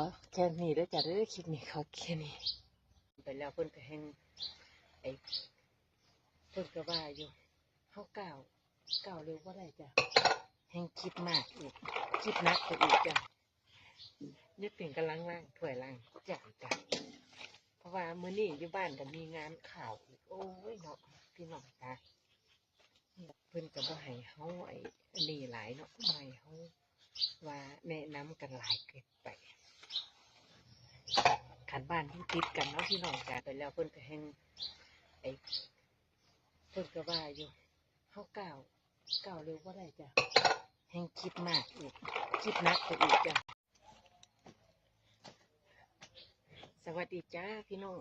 อแค่นี้แล้วจ้ะเด้อคลิปนี้ขอแค่นี้ไปแล้วเพิ่นก็แห่งไอ้เพิ่นก็ว่าอยู่เฮาก้าวก้าวเร็วบ่าได้จ้ะแห่งคิดมากอีกคิดนักไปอีกจ้ะยึดถึงกำลังล่างถ้วยล่างจ้ะจ้ะเพราะว่ามื้อนี้อยู่บ้านก็มีงานข่าวอีกโอ้ยเนาะพี่น้องจ้ะเพิ่นก็บ่ให้เฮาไอ้นี่หลายเนาะบ่ให้เฮาว่าแนะนำกันหลายเกินไป ขันบ้านเพิ่นติดกันเนาะพี่น้องจ้าไปแล้วเพิ่นก็แห่งไอ้เพิ่นก็ว่าอยู่เฮาก้าวก้าวเร็วบ่ได้จ้ะแห่งคิดมากอีกคิดนักไปอีกจ้ะสวัสดีจ้าพี่น้อง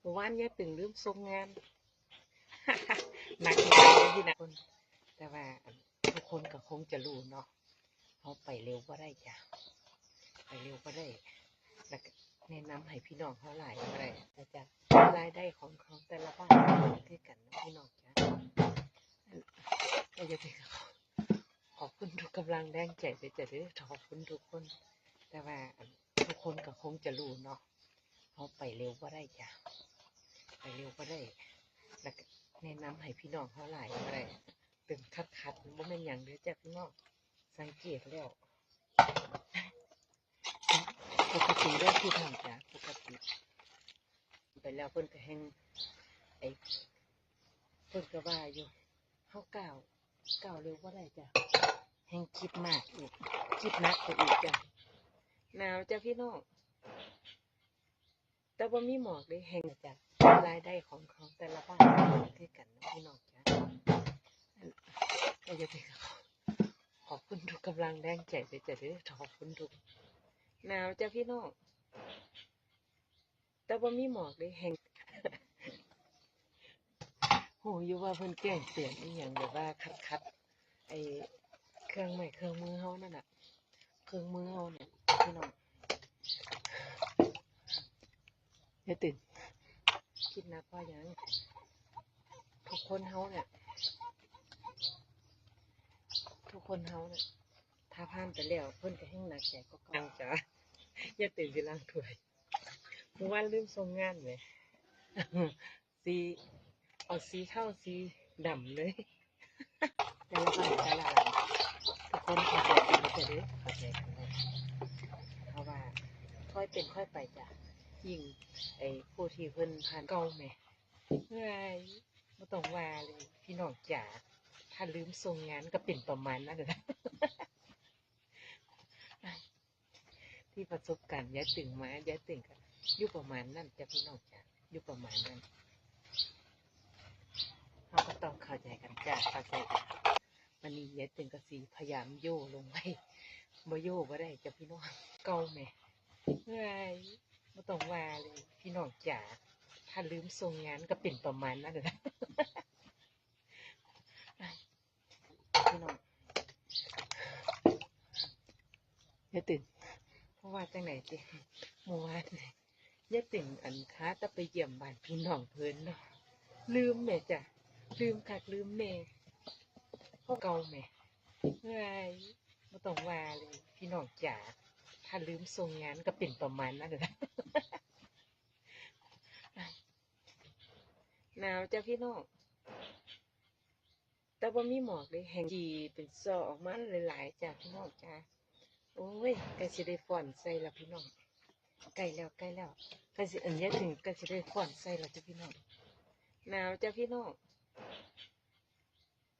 เมื่อวานยายตึงลืมส่งงานหนักใจเลยพี่นะคนแต่ว่าทุกคนก็คงจะรู้เนาะเฮาไปเร็วบ่ได้จ้ะไปเร็วบ่ได้ แล้วก็แนะนำให้พี่น้องเขาหลายอะไรแต่จะรายได้ของเขาแต่ละบ้านคือกันนะพี่น้องจ้ะก็จะเป็นขอบคุณทุกกำลังแรงใจไปจะเด้อขอบคุณทุกคน แต่ว่าทุกคนก็คงจะรู้เนาะเขาไปเร็วก็ได้จ้ะไปเร็วก็ได้แล้วแนะนำให้พี่น้องเขาหลายอะไรเป็นคัดคัดๆบ่แม่นอย่างเด้อจ้ะพี่น้องสังเกตแล้ว ปกติได้คือทางจ้ะปกติ ไปแล้วเพิ่นก็แห่งไอ้เพิ่นก็ว่าอยู่เฮาเก้าวก้าเร็วบ่าได้จ้ะแห่งคิดมากอีกคิดหนักไปอีกจ้ะหนาวจ้ะพี่น้องแต่ว่ามีหมอกเลยแห่งจ้ะรายได้ของเขาแต่ละบ้านคือกันนะพี่น้องจ้ะก็จะเป็นขอบคุณทุกกำลังแรงใจไปจ้ะเด้อขอบคุณทุก หนาวจ้ะพี่น้อง แต่ว่ามีหมอกเลยแห่งโหอยู่ว่าเพิ่นแกล้งเสียงอีหยังแบบว่าคัดคัดไอเครื่องไม้เครื่องมือเฮานั่นน่ะ เครื่องมือเฮาเนี่ยพี่น้องอย่าตื่นคิดนักว่าหยังทุกคนเฮาเนี่ย ทุกคนเฮาเนี่ยถ้าผ่านไปแล้วเพิ่นก็แห่งหนักใจก็เก่าจ้ะ ย่าตื่นสิล้างถ้วยเมื่อวานลืมส่งงานไหมสีเอาสีเท่าสีดำเลยแต่ละบ้านแต่ละหลังทุกคนเข้าใจกันนะจ๊ะเด้อเข้าใจกันเลยเพราะว่าค่อยเป็นค่อยไปจ้ะยิ่งไอ้ผู้ที่เพิ่นผ่านเก่าแหม่เฮ้ยไม่ต้องว่าเลยพี่น้องจ๋าถ้าลืมส่งงานก็เป็นประมาณนั้นแหละ ที่ประสบการณ์ยายตึงมายายตึงก็อยู่ประมาณนั้นจะพี่น้องจ้ะอยู่ประมาณนั้นเราก็ต้องเข้าใจกันจ้ะเข้าใจกันวันนี้ยายตึงก็สีพยายามโย่ลงไปบ่โย่บ่ได้จ้ะพี่น้องเก่าแหม่เฮ้ยไม่ต้องว่าเลยพี่น้องจ๋าถ้าลืมส่งงานก็เป็นประมาณนั้นแหละพี่น้องยายตึง เพราะว่าจังไหนจิเมื่อวานเนี่ยยายติ่งอันค้าจะไปเยี่ยมบ้านพี่น้องเพิ่นเนาะลืมแม่จ้ะลืมคักลืมแม่พ่อเก่าแม่เฮ้ยไม่ต้องว่าเลยพี่น้องจ๋าถ้าลืมส่งงานก็เป็นประมาณนั้นแหละหนาวจ้ะพี่น้องแต่ว่ามีหมอกเลยแห่งจีเป็นซอออกมาหลายๆจ้ะพี่น้องจ้า โอ้ยใกล้สิได้ฟ้อนใส่แล้วพี่น้องใกล้แล้วใกล้แล้วใกล้สิอันนี้ถึงใกล้สิได้ฟ้อนใส่ล้วจ้ะพี่น้องหนาวจ้ะพี่น้อง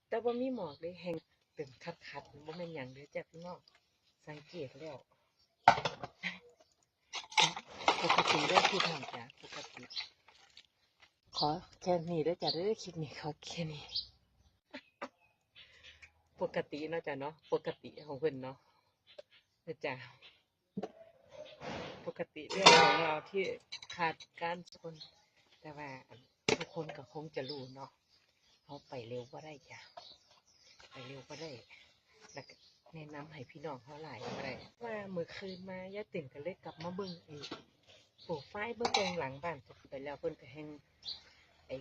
แต่ว่ามีหมอกเลยแห่งเป็นคัดคัดๆบ่แม่นหยังเด้อจ้ะพี่น้องสังเกตแล้วปกติได้คือทางจ้ะปกติขอแค่นี้แล้วจ้ะเด้อคลิปนี้ขอแค่นี้ปกติเนาะจ้ะเนาะปกติของเพิ่นเนาะ นะจ๊ะปกติเรื่องของเราที่ขาดการคนแต่ว่าทุกคนก็คงจะรู้เนาะเขาไปเร็วก็ได้จ้ะไปเร็วก็ได้แล้วแนะนำให้พี่น้องเขาหลายก็ได้ว่าเมื่อคืนมาย่าติ่งก็เลยกลับมาเบิ่งไอ้ปลูกไฟเบิ่งตรงหลังบ้านไปแล้วเพิ่นก็แหงไอ้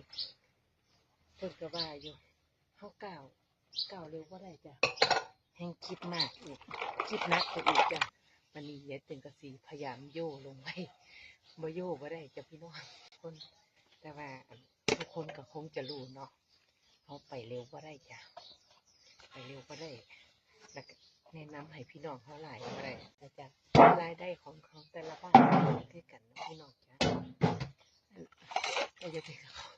เพิ่นก็ว่าอยู่เขาก้าวก้าวเร็วก็ได้จ้ะ แห่งคิดมากอีกคิดนักไปอีกจ้ะวันนี้ยายตึงก็สิพยายามโย่ลงไปบ่โย่บ่ได้จะพี่น้องคน แต่ว่าทุกคนก็คงจะรู้เนาะเขาไปเร็วบ่ได้จ้ะไปเร็วบ่ได้แล้วแนะนำให้พี่น้องเขาหลายบ่ได้นะจ๊ะรายได้ของเขาแต่ละบ้านคือกันนะพี่น้องจ้ะอันก็จะเป็นขอขอบ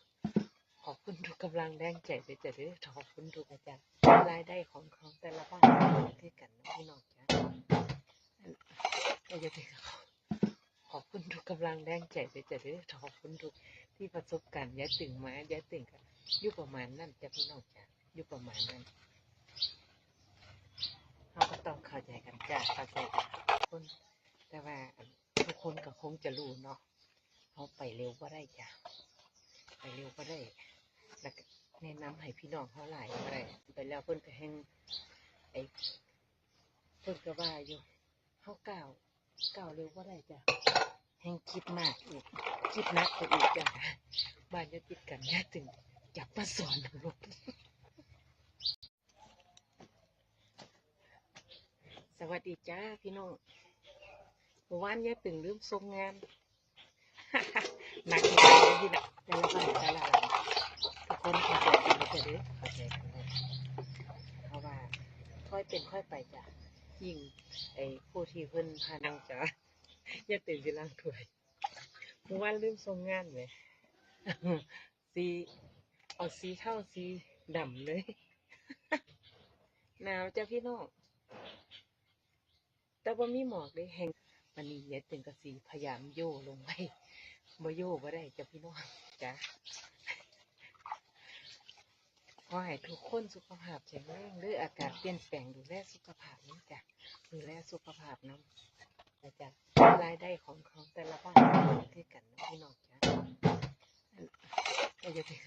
คุณทุกกำลังแรงใจไปจ้ะเด้อขอบคุณทุกอาจารย์รายได้ของเขาแต่ละบ้านคือกันนะพี่น้องจ้ะอันก็จะเป็นขอขอบคุณทุกกำลังแรงใจไปจ้ะเด้อขอบคุณทุกที่ประสบการณ์ยายตึงมายายตึงก็อยู่ประมาณนั้นจะพี่น้องจ้ะอยู่ประมาณนั้นเราก็ต้องเข้าใจกันจ้าเข้าใจกันทุกคนแต่ว่าทุกคนก็คงจะรู้เนาะเขาไปเร็วก็ได้จ้ะไปเร็วก็ได้ แล้วก็แนะนำให้พี่น้องเขาหลายก็ได้ไปแล้วเพิ่นก็แห่งไอ้เพิ่นก็ว่าอยู่เขาเก้าวก้าเร็วก็ได้จ้ะแห่งคิดมากอีกคิดนักไปอีกจ้ะบ้านจะติดกันแย่ถึงจับมาสอนลูกสวัสดีจ้าพี่น้องเมื่อวานยายตึงลืมส่งงานหนักที่สุดที่หนักแต่ละบ้านแต่ละหลัง คนเข้าใจกันไปเด้อเข้าใจกันเลยเพราะว่าค่อยเป็นค่อยไปจ้ะยิ่งไอ้ผู้ที่เพิ่นพานังจ้ะยายตึงสิล้างถ้วยเมื่อวานลืมส่งงานไหมสีเอาสีเท่าสีดำเลยหนาวจ้ะพี่น้องแต่ว่ามีหมอกเลยแห่งวันนี้ยายตึงกสีพยายามโย่ลงไปบ่โย่บ่ได้จ้ะพี่น้องจ้ะ อให้ทุกคนสุขภาพแข็งแรงหรืออากาศเปลี่ยนแปลงดูแลสุขภาพนี้จ้ะดูแลสุขภาพน้ำนะจ๊ะรายได้ของเขาแต่ละบ้านคือกันนะพี่น้องจ้ะอันก็จะเป็น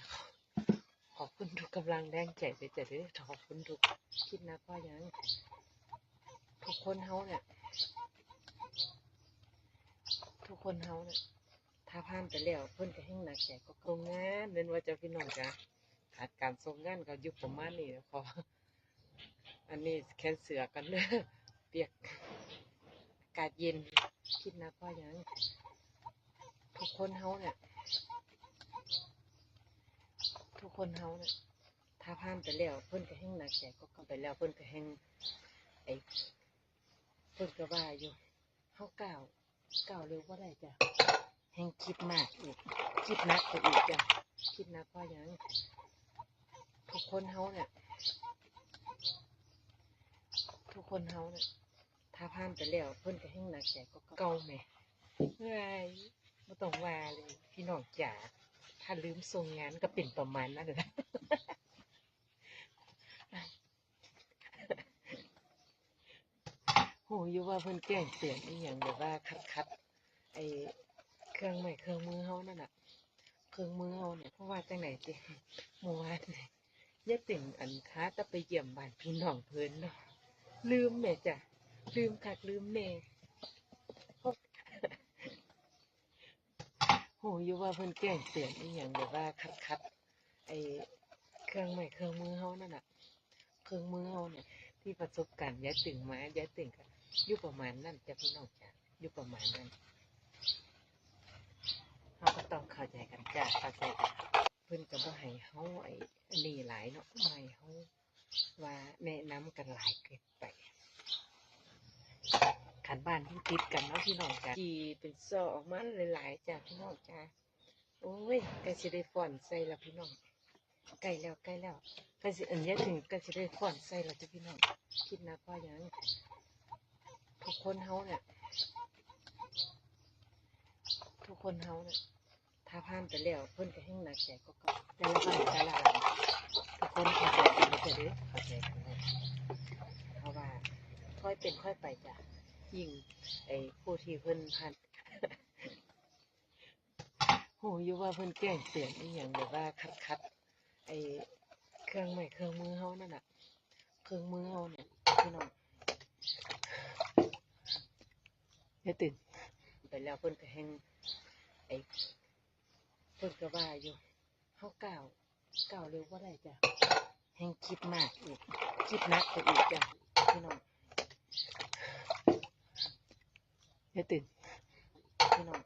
ขอบคุณทุกกำลังแรงใจไปจ้ะเด้อขอบคุณทุกคิดนะก็ยังทุกคนเฮาเนี่ยทุกคนเฮาเนี่ยถ้าผ่านไปแล้วเพิ่นก็แห่งหนักใจก็โรงงานเน้นว่าจะพี่น้องจ้ะ ขาดการส่งงานก็ยู่ประมาณนี้นะพออันนี้แค่เสือกันเด้อเปียกอากาศเย็นคิดนะก็ยังทุกคนเฮาเนี่ยทุกคนเฮาเนี่ยถ้าผ่านไปแล้วเพิ่นก็แห่งหนักใจก็เข้าไปแล้วเพิ่นก็แห่งไอ้เพิ่นก็ว่าอยู่เฮาเก้าวก้าเร็วบ่าได้จ้ะแห่งคิดมากอีกคิดนักไปอีกจ้ะคิดนักว่าหยัง ทุกคนเฮาเนี่ย ทุกคนเฮาเนี่ยถ้าผ่านไปแล้วเพิ่นก็แห่งหนักใจก็เก่าแหม่เฮ้ยบ่ต้องว่าเลยพี่น้องจ๋าถ้าลืมส่งงานก็เป็นประมาณนั้นแหละโหอยู่ว่าเพิ่นแกล้งเตือนอีหยังแบบว่าคัดคัดๆไอ้เครื่องไม้เครื่องมือเฮานั่นน่ะ เครื่องมือเฮาเนี่ยเพราะว่าจังไหนติเมื่อวานนี่ ยายติ่งอันค้าจะไปเยี่ยมบ้านพี่น้องเพิ่นเนาะลืมแม่จ้ะลืมคักลืมแม่โหอยู่ว่าเพิ่นแกล้งเตือนอีหยังแบบว่าคัดคัดไอเครื่องไม้เครื่องมือเฮานั่นน่ะ เครื่องมือเฮาเนี่ยที่ประสบการณ์ยายตึงมายายตึงก็อยู่ประมาณนั้นจ้ะพี่น้องจ้ะอยู่ประมาณนั้นเราก็ต้องเข้าใจกันจ้ะเข้าใจกัน พิ่นก็บ่ให้เฮาไอ้อันนี้หลายเนาะบ่ให้เฮาว่าแนะนำกันหลายเกินไปขันบ้านที่ติดกันเนาะพี่น้องจ้ะจีเป็นซอออกมาหลายๆจ้ะพี่น้องจ้ะโอ้ยกล้สิได้ฟ้อนใส่แล้วพี่น้องใกล้แล้วใกล้แล้วก็สิอันนี้ถึงก็สิได้ฟ้อนใส่เราจะพี่น้องคิดนะว่าอย่างทุกคนเฮาเนี่ยทุกคนเฮาเนี่ยาผ่านไปแล้วเพิ่นก็แห่งหนักใจก็เก่าแต่ละบ้านแต่ละหลังทุกคนเข้าใจกันไปเด้อเข้าใจกันเลยเพราะว่าค่อยเป็นค่อยไปจ้ะยิ่งไอ้ผู้ที่เพิ่นผ่านโหอยู่ว่าเพิ่นแกล้งเตือนอีหยังแบบว่าคัดคัดๆไอ้เครื่องไม้เครื่องมือเฮานั่นน่ะเครื่องมือเฮาเนี่ยพี่น้องไปแล้วเพิ่นก็แห่งไอ้เิ่นก็ว่าอยู่เฮาก่าวก่าวเร็วว่าไรจ้ะแห่งคิดมากอีกคิดนักไปอีกจ้ะพี่น้องอย่าตื่นพี่น้อง